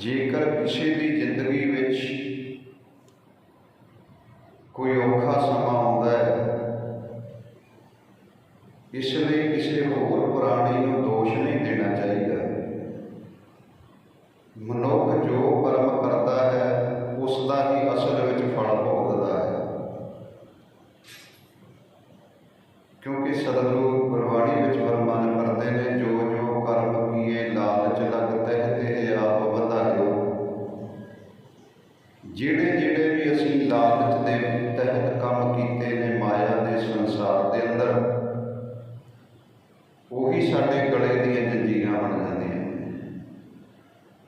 ਜੇਕਰ ਕਿਸੇ ਦੀ ਜ਼ਿੰਦਗੀ ਵਿੱਚ ਕੋਈ ਔਖਾ ਸਮਾਂ ਆਉਂਦਾ ਹੈ, ਇਸ ਲਈ ਕਿਸੇ ਹੋਰ ਪ੍ਰਾਣੀ ਨੂੰ ਦੋਸ਼ ਨਹੀਂ ਦੇਣਾ ਚਾਹੀਦਾ। ਮਨੁੱਖ ਜੋ ਕਰਮ ਕਰਦਾ ਹੈ ਉਸ ਦਾ ਹੀ ਅਸਲ ਵਿੱਚ ਫਲ ਭੁਗਤਦਾ ਹੈ। ਕਿਉਂਕਿ ਸਤਿਗੁਰੂ ਗੁਰਬਾਣੀ ਵਿੱਚ ਫਰਮਾਨ ਕਰਦੇ ਨੇ, ਜੋ ਜਿਹੜੇ ਵੀ ਅਸੀਂ ਲਾਲਚ ਦੇ ਤਹਿਤ ਕੰਮ ਕੀਤੇ ਨੇ ਮਾਇਆ ਦੇ ਸੰਸਾਰ ਦੇ ਅੰਦਰ, ਉਹੀ ਸਾਡੇ ਗਲੇ ਦੀਆਂ ਜੰਜੀਰਾਂ ਬਣ ਜਾਂਦੀਆਂ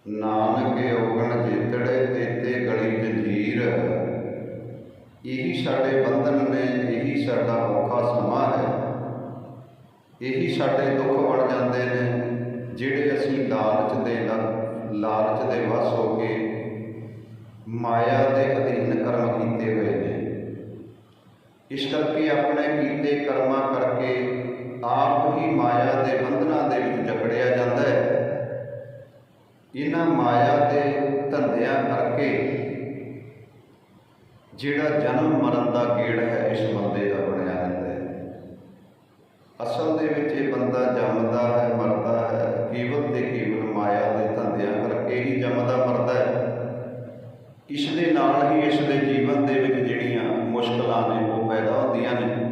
ਨਾਨਕ ਔਗਣ ਜਿਤੜੇ ਤੇਤੇ ਗਲੀ ਜੰਜੀਰ। ਇਹੀ ਸਾਡੇ ਬੰਧਨ ਨੇ, ਇਹੀ ਸਾਡਾ ਔਖਾ ਸਮਾਂ ਹੈ। ਇਹੀ ਸਾਡੇ ਦੁੱਖ ਬਣ ਜਾਂਦੇ ਨੇ, ਜਿਹੜੇ ਅਸੀਂ ਲਾਲਚ ਦੇ ਲ- ਲਾਲਚ ਦੇ ਵਸ ਹੋ ਕੇ ਮਾਇਆ ਦੇ ਆਪਣੇ ਕੀਤੇ ਕਰਮਾਂ ਕਰਕੇ ਆਪ ਹੀ ਮਾਇਆ ਦੇ ਬੰਧਨਾਂ ਦੇ ਵਿੱਚ ਜਕੜਿਆ ਜਾਂਦਾ ਹੈ। ਇਹਨਾਂ ਮਾਇਆ ਦੇ ਧੰਦਿਆਂ ਕਰਕੇ ਜਿਹੜਾ ਜਨਮ ਮਰਨ ਦਾ ਗੇੜ ਹੈ, ਇਸ ਬੰਦੇ ਦਾ ਬਣਿਆ ਰਹਿੰਦਾ ਹੈ। ਅਸਲ ਦੇ ਵਿੱਚ ਇਹ ਬੰਦਾ ਜੰਮਦਾ ਹੈ, ਮਰਦਾ ਹੈ ਕੇਵਲ ਤੇ ਕੇਵਲ ਮਾਇਆ ਦੇ ਧੰਦਿਆਂ ਕਰਕੇ ਹੀ ਜੰਮਦਾ ਮਰਦਾ ਹੈ। ਇਸਦੇ